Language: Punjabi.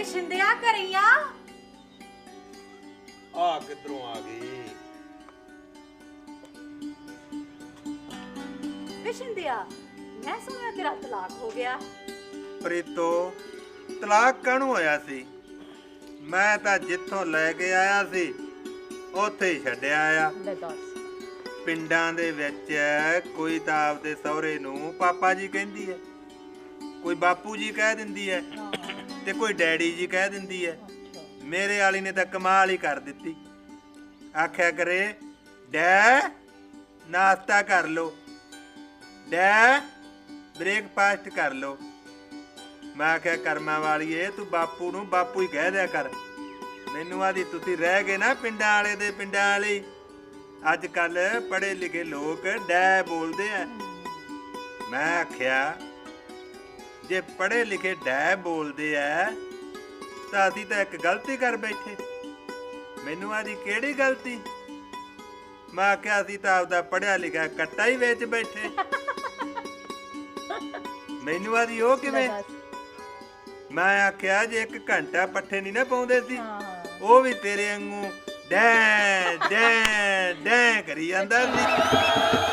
ਸ਼ਿੰਦਿਆ ਕਰੀਆਂ ਆ ਕਿੱਧਰੋਂ ਆ ਗਈ? ਵੇ ਸ਼ਿੰਦਿਆ ਮੈਂ ਸੁਣਿਆ ਤੇਰਾ ਤਲਾਕ ਹੋ ਗਿਆ। ਪ੍ਰੀਤੋ ਤਲਾਕ ਕਾਹਨੂੰ ਹੋਇਆ ਸੀ? ਮੈਂ ਤਾਂ ਜਿੱਥੋਂ ਲੈ ਕੇ ਆਇਆ ਸੀ ਉੱਥੇ ਹੀ ਛੱਡਿਆ ਆ। ਲੈ ਦੱਸ। ਪਿੰਡਾਂ ਦੇ ਵਿੱਚ ਕੋਈ ਤਾਂ ਆਪਦੇ ਸਹੁਰੇ ਨੂੰ ਪਾਪਾ ਜੀ ਕਹਿੰਦੀ ਹੈ ਕੋਈ ਬਾਪੂ ਜੀ ਕਹਿ ਦਿੰਦੀ ਹੈ। ਤੇ ਕੋਈ ਡੈਡੀ ਜੀ ਕਹਿ ਦਿੰਦੀ ਹੈ ਮੇਰੇ ਵਾਲੀ ਨੇ ਤਾਂ ਕਮਾਲ ਹੀ ਕਰ ਦਿੱਤੀ। ਆਖਿਆ ਕਰੇ, ਡੈ, ਨਾਸ਼ਤਾ ਕਰ ਲੋ ਡੈ, ਬ੍ਰੇਕਫਾਸਟ ਕਰ ਲੋ ਮੈਂ ਆਖਿਆ, ਕਰਮਾਂ ਵਾਲੀਏ, ਤੂੰ ਬਾਪੂ ਨੂੰ ਬਾਪੂ ਹੀ ਕਹਿ ਦਿਆ ਕਰ। ਮੈਨੂੰ ਆਦੀ ਤੁਸੀਂ ਰਹਿ ਗਏ ਨਾ ਪਿੰਡਾਂ ਵਾਲੇ ਦੇ ਪਿੰਡਾਂ ਵਾਲੇ। ਅੱਜ ਕੱਲ ਪੜ੍ਹੇ ਲਿਖੇ ਲੋਕ ਡੈ ਬੋਲਦੇ ਆ ਮੈਂ ਆਖਿਆ ਜੇ ਪੜ੍ਹੇ ਲਿਖੇ ਡੈ ਬੋਲਦੇ ਆ ਤਾਂ ਅਸੀਂ ਤਾਂ ਇੱਕ ਗਲਤੀ ਕਰ ਬੈਠੇ। ਮੈਨੂੰ ਆਦੀ ਕਿਹੜੀ ਗਲਤੀ? ਮੈਂ ਆਖਿਆ ਅਸੀਂ ਤਾਂ ਆਪਦਾ ਪੜਿਆ ਲਿਖਿਆ ਕੱਟਾ ਹੀ ਵੇਚ ਬੈਠੇ। ਮੈਨੂੰ ਆਦੀ ਉਹ ਕਿਵੇਂ? ਮੈਂ ਆਖਿਆ ਜੇ ਇੱਕ ਘੰਟਾ ਪੱਠੇ ਨਹੀਂ ਨਾ ਪਾਉਂਦੇ ਸੀ ਉਹ ਵੀ ਤੇਰੇ ਵਾਂਗੂ ਡੈ ਡੈ ਡੈ ਕਰੀ ਜਾਂਦਾ ਸੀ।